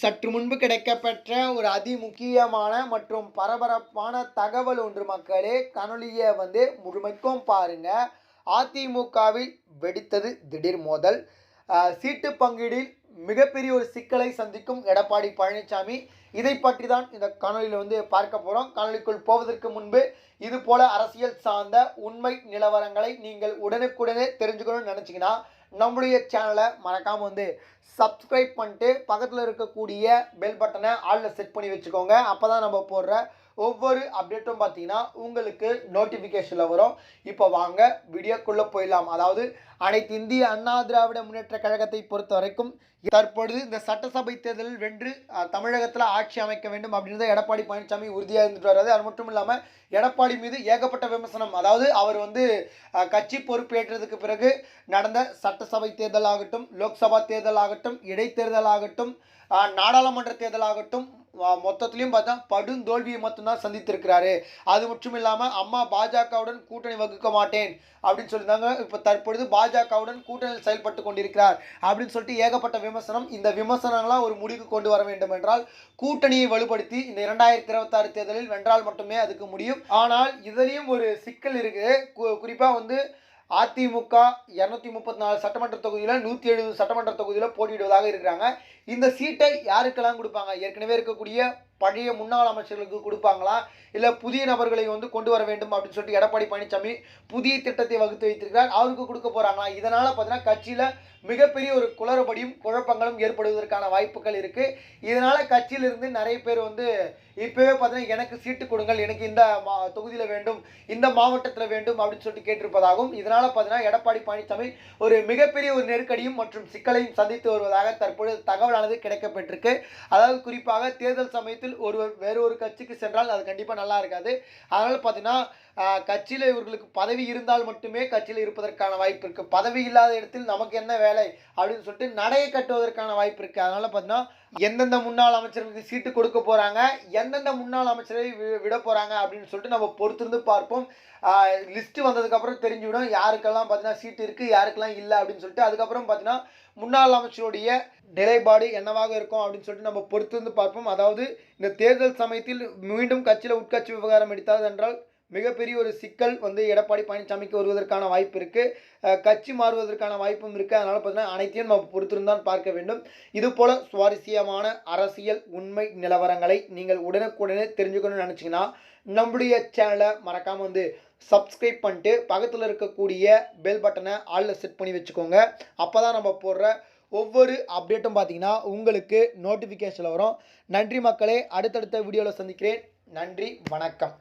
சற்று முன்பு கிடைக்கப்பெற்ற ஒரு அதிமுக்கியமான மற்றும் பரபரப்பான தகவல் ஒன்று மக்களே கனொலியை வந்து முழுமைக்கும் பாருங்க. அதிமுகவில் வெடித்தது திடீர் மோதல். சீட்டு பங்கீடில் மிகப்பெரிய ஒரு சிக்கலை சந்திக்கும் எடப்பாடி பழனிசாமி இதை பற்றி தான் இந்த காணொலியில் வந்து பார்க்க போகிறோம் காணொலிக்குள் போவதற்கு முன்பு இது போல அரசியல் சார்ந்த உண்மை நிலவரங்களை நீங்கள் உடனுக்குடனே தெரிஞ்சுக்கணும்னு நினச்சிங்கன்னா நம்மளுடைய சேனலை மறக்காமல் வந்து சப்ஸ்கிரைப் பண்ணிட்டு பக்கத்தில் இருக்கக்கூடிய பெல் பட்டனை ஆளில் செட் பண்ணி வச்சுக்கோங்க. அப்போ தான் நம்ம போடுற ஒவ்வொரு அப்டேட்டும் பார்த்தீங்கன்னா உங்களுக்கு நோட்டிஃபிகேஷனில் வரும். இப்போ வாங்க வீடியோக்குள்ளே போயிடலாம். அதாவது அனைத்து இந்திய அண்ணா திராவிட முன்னேற்ற கழகத்தை பொறுத்த வரைக்கும் தற்பொழுது இந்த சட்டசபை தேர்தலில் வென்று தமிழகத்தில் ஆட்சி அமைக்க வேண்டும் அப்படின்றத எடப்பாடி பழனிசாமி உறுதியாக இருந்துட்டு வர்றது அது மட்டும் இல்லாமல் எடப்பாடி மீது ஏகப்பட்ட விமர்சனம். அதாவது அவர் வந்து கட்சி பொறுப்பேற்றதுக்கு பிறகு நடந்த சட்டசபை தேர்தல் ஆகட்டும் லோக்சபா தேர்தல் ஆகட்டும் இடைத்தேர்தல் ஆகட்டும் நாடாளுமன்ற தேர்தல் ஆகட்டும் மொத்தத்திலையும் பார்த்தா படுந்தோல்வியை மட்டும்தான் சந்தித்திருக்கிறாரு. அது மட்டும் இல்லாமல் அம்மா பாஜகவுடன் கூட்டணி வகுக்க மாட்டேன் அப்படின்னு சொல்லியிருந்தாங்க. இப்போ தற்பொழுது பாஜகவுடன் கூட்டணியில் செயல்பட்டு கொண்டிருக்கிறார் அப்படின்னு சொல்லிட்டு ஏகப்பட்ட விமர்சனம். இந்த விமர்சனங்களாக ஒரு முடிவுக்கு கொண்டு வர வேண்டும் என்றால் கூட்டணியை வலுப்படுத்தி இந்த இரண்டாயிரத்தி இருபத்தாறு தேர்தலில் வென்றால் மட்டுமே அதுக்கு முடியும். ஆனால் இதுலேயும் ஒரு சிக்கல் இருக்குது கு- வந்து அதிமுக இரநூத்தி முப்பத்தி நாலு சட்டமன்ற தொகுதியில் நூற்றி எழுபது சட்டமன்ற தொகுதியில் போட்டியிடுவதாக இருக்கிறாங்க. இந்த சீட்டை யாருக்கெல்லாம் கொடுப்பாங்க? ஏற்கனவே இருக்கக்கூடிய பழைய முன்னாள் அமைச்சர்களுக்கு கொடுப்பாங்களா? இல்லை புதிய நபர்களை வந்து கொண்டு வர வேண்டும் அப்படின்னு சொல்லிட்டு எடப்பாடி பழனிசாமி புதிய திட்டத்தை வகுத்து வைத்திருக்கிறார். அவருக்கு கொடுக்க போகிறாங்களா இதனால் பார்த்தீங்கன்னா கட்சியில் மிகப்பெரிய ஒரு குளறுபடியும் குழப்பங்களும் ஏற்படுவதற்கான வாய்ப்புகள் இருக்குது இதனால் கட்சியிலிருந்து நிறைய பேர் வந்து இப்போவே பார்த்தீங்கன்னா எனக்கு சீட்டு கொடுங்கள் எனக்கு இந்த மா தொகுதியில் வேண்டும் இந்த மாவட்டத்தில் வேண்டும் அப்படின்னு சொல்லிட்டு கேட்டிருப்பதாகவும் இதனால் பார்த்தீங்கன்னா எடப்பாடி பழனிசாமி ஒரு மிகப்பெரிய ஒரு நெருக்கடியும் மற்றும் சிக்கலையும் சந்தித்து வருவதாக தற்பொழுது தகவலானது கிடைக்கப்பட்டிருக்கு. அதாவது குறிப்பாக தேர்தல் சமயத்தில் ஒரு வேறு ஒரு கட்சிக்கு சென்றால் அது கண்டிப்பாக நல்லா இருக்காது. அதனால் பார்த்தீங்கன்னா கட்சியில் இவர்களுக்கு பதவி இருந்தால் மட்டுமே கட்சியில் இருப்பதற்கான வாய்ப்பு இருக்குது பதவி இல்லாத இடத்தில் நமக்கு என்ன வேலை அப்படின்னு சொல்லிட்டு நடையை கட்டுவதற்கான வாய்ப்பு இருக்குது அதனால் பார்த்தீங்கன்னா எந்தெந்த முன்னாள் அமைச்சர்களுக்கு சீட்டு கொடுக்க போகிறாங்க எந்தெந்த முன்னாள் அமைச்சரை வி- விட போகிறாங்க அப்படின்னு சொல்லிட்டு நம்ம பொறுத்திருந்து பார்ப்போம். லிஸ்ட்டு வந்ததுக்கப்புறம் தெரிஞ்சுவிடும் யாருக்கெல்லாம் பார்த்தீங்கன்னா சீட்டு இருக்குது யாருக்கெல்லாம் இல்லை அப்படின்னு சொல்லிட்டு அதுக்கப்புறம் பார்த்தீங்கன்னா முன்னாள் அமைச்சருடைய நிலைப்பாடு என்னவாக இருக்கும் அப்படின்னு சொல்லிட்டு நம்ம பொறுத்திருந்து பார்ப்போம். அதாவது இந்த தேர்தல் சமயத்தில் மீண்டும் கட்சியில் உட்கட்சி விவகாரம் எடுத்தாது என்றால் மிகப்பெரிய ஒரு சிக்கல் வந்து எடப்பாடி பழனிசாமிக்கு வருவதற்கான வாய்ப்பு இருக்குது கட்சி மாறுவதற்கான வாய்ப்பும் இருக்குது அதனால் பார்த்தீங்கன்னா அனைத்தையும் நம்ம பொறுத்திருந்தான் பார்க்க வேண்டும். இது போல் சுவாரஸ்யமான அரசியல் உண்மை நிலவரங்களை நீங்கள் உடனுக்குடனே தெரிஞ்சுக்கணும்னு நினச்சிங்கன்னா நம்முடைய சேனலை மறக்காமல் வந்து சப்ஸ்கிரைப் பண்ணிட்டு பக்கத்தில் இருக்கக்கூடிய பெல் பட்டனை ஆளில் செட் பண்ணி வச்சுக்கோங்க. அப்போ தான் நம்ம போடுற ஒவ்வொரு அப்டேட்டும் பார்த்தீங்கன்னா உங்களுக்கு நோட்டிஃபிகேஷனில் வரும். நன்றி மக்களே அடுத்தடுத்த வீடியோவில் சந்திக்கிறேன். நன்றி வணக்கம்.